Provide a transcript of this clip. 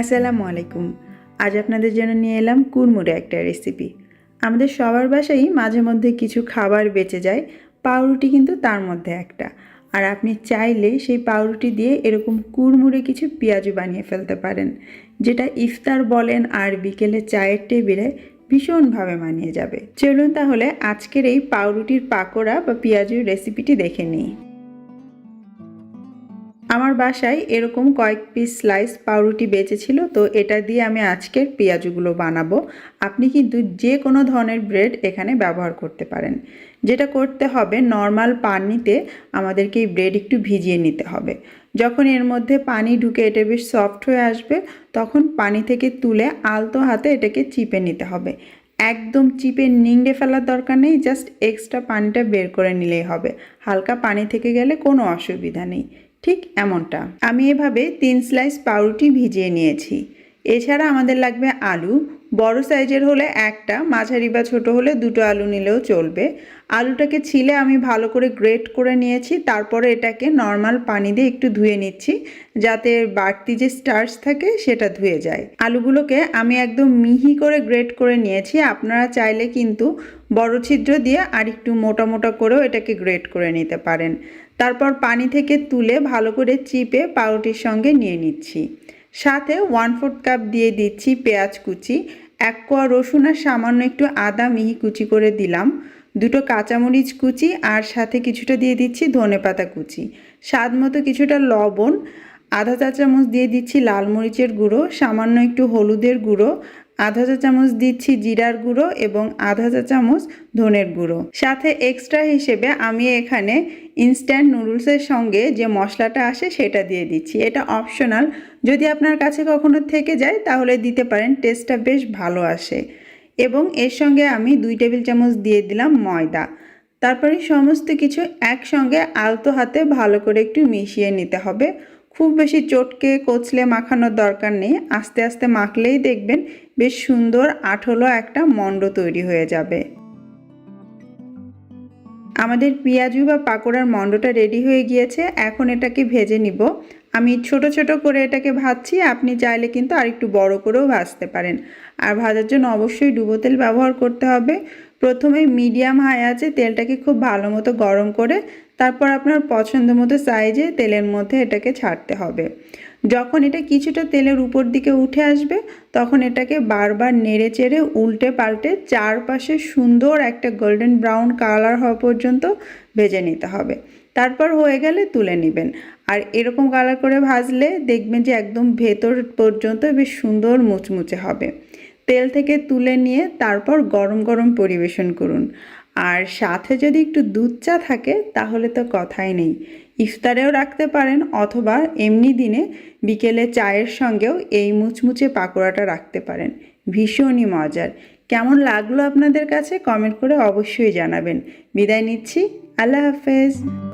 আসসালামু আলাইকুম। আজ আপনাদের জন্য নিয়ে এলাম কুড়মুড়ে একটা রেসিপি আমাদের সবার বাসায় মাঝে মধ্যে কিছু খাবার বেঁচে যায়, পাউরুটি কিন্তু তার মধ্যে একটা। আর আপনি চাইলে সেই পাউরুটি দিয়ে এরকম কুড়মুড়ে কিছু পেঁয়াজু বানিয়ে ফেলতে পারেন, যেটা ইফতার বলেন আর বিকেলে চায়ের টেবিলে ভীষণভাবে মানিয়ে যাবে। চলুন তাহলে আজকের এই পাউরুটির পাকোড়া বা পেঁয়াজুর রেসিপিটি দেখে নিই। আমার বাসায় এরকম কয়েক পিস স্লাইস পাউরুটি বেঁচেছিল, তো এটা দিয়ে আমি আজকের পেঁয়াজগুলো বানাবো। আপনি কিন্তু যে কোনো ধরনের ব্রেড এখানে ব্যবহার করতে পারেন। যেটা করতে হবে নর্মাল পানিতে আমাদেরকে এই ব্রেড একটু ভিজিয়ে নিতে হবে। যখন এর মধ্যে পানি ঢুকে এটা বেশ সফট হয়ে আসবে, তখন পানি থেকে তুলে আলতো হাতে এটাকে চিপে নিতে হবে। একদম চিপে নিংড়ে ফেলার দরকার নেই জাস্ট এক্সট্রা পানিটা বের করে নিলেই হবে। হালকা পানি থেকে গেলে কোনো অসুবিধা নেই। ঠিক এমনটা। আমি এভাবে তিন স্লাইস পাউরুটি ভিজিয়ে নিয়েছি। এছাড়া আমাদের লাগবে আলু বড় সাইজের হলে একটা, মাঝারি বা ছোট হলে দুটো আলু নিলেও চলবে। আলুটাকে ছিলে আমি ভালো করে গ্রেট করে নিয়েছি, তারপরে এটাকে নর্মাল পানি দিয়ে একটু ধুয়ে নিচ্ছি, যাতে বাড়তি যে স্টার্চ থাকে সেটা ধুয়ে যায়। আলুগুলোকে আমি একদম মিহি করে গ্রেট করে নিয়েছি, আপনারা চাইলে কিন্তু বড় ছিদ্র দিয়ে আর একটু মোটা মোটা করেও এটাকে গ্রেট করে নিতে পারেন। তারপর পানি থেকে তুলে ভালো করে চিপে পাউরুটির সঙ্গে নিয়ে নিচ্ছি। সাথে ওয়ান ফোর্থ কাপ দিয়ে দিচ্ছি পেঁয়াজ কুচি, এক কোয়া রসুন আর সামান্য একটু আদা মিহি কুচি করে দিলাম, দুটো কাঁচামরিচ কুচি আর সাথে কিছুটা দিয়ে দিচ্ছি ধনে পাতা কুচি। স্বাদ মতো কিছুটা লবণ, আধা চা চামচ দিয়ে দিচ্ছি লাল মরিচের গুঁড়ো, সামান্য একটু হলুদের গুঁড়ো আধা চা চামচ দিচ্ছি জিরার গুঁড়ো এবং আধা চা চামচ ধনের গুঁড়ো। সাথে এক্সট্রা হিসেবে আমি এখানে ইনস্ট্যান্ট নুডলসের সঙ্গে যে মশলাটা আসে সেটা দিয়ে দিচ্ছি। এটা অপশনাল যদি আপনার কাছে কখনো থেকে যায়, তাহলে দিতে পারেন টেস্টটা বেশ ভালো আসে। এবং এর সঙ্গে আমি দুই টেবিল চামচ দিয়ে দিলাম ময়দা। তারপরে সমস্ত কিছু একসঙ্গে আলতো হাতে ভালো করে একটু মিশিয়ে নিতে হবে। খুব বেশি চটকে, কচলে মাখানোর দরকার নেই। আস্তে আস্তে মাখলেই দেখবেন বেশ সুন্দর আঠলো একটা মণ্ড তৈরি হয়ে যাবে। আমাদের পেঁয়াজু বা পাকোড়ার মণ্ডটা রেডি হয়ে গিয়েছে। এখন এটাকে ভেজে নিব। আমি ছোট ছোট করে এটাকে ভাজছি। আপনি চাইলে কিন্তু আর একটু বড় করেও ভাজতে পারেন। আর ভাজার জন্য অবশ্যই ডুবো তেল ব্যবহার করতে হবে। প্রথমে মিডিয়াম হাই আছে, তেলটাকে খুব ভালো মতো গরম করে তারপর আপনার পছন্দ মতো সাইজে তেলের মধ্যে এটাকে ছাড়তে হবে। যখন এটা কিছুটা তেলের উপর দিকে উঠে আসবে, তখন এটাকে বারবার নেড়ে চেড়ে উল্টে পাল্টে চারপাশে সুন্দর একটা গোল্ডেন ব্রাউন কালার হওয়া পর্যন্ত ভেজে নিতে হবে। তারপর হয়ে গেলে তুলে নেবেন। আর এরকম কালার করে ভাজলে দেখবেন যে একদম ভেতর পর্যন্ত বেশ সুন্দর মুচমুচে হবে। তেল থেকে তুলে নিয়ে তারপর গরম গরম পরিবেশন করুন। আর সাথে যদি একটু দুধ চা থাকে, তাহলে তো কথাই নেই। ইফতারেও রাখতে পারেন, অথবা এমনি দিনে বিকেলে চায়ের সঙ্গেও এই মুচমুচে পাকোড়াটা রাখতে পারেন। ভীষণই মজার। কেমন লাগল আপনাদের কাছে? কমেন্ট করে অবশ্যই জানাবেন। বিদায় নিচ্ছি। আল্লাহ হাফেজ।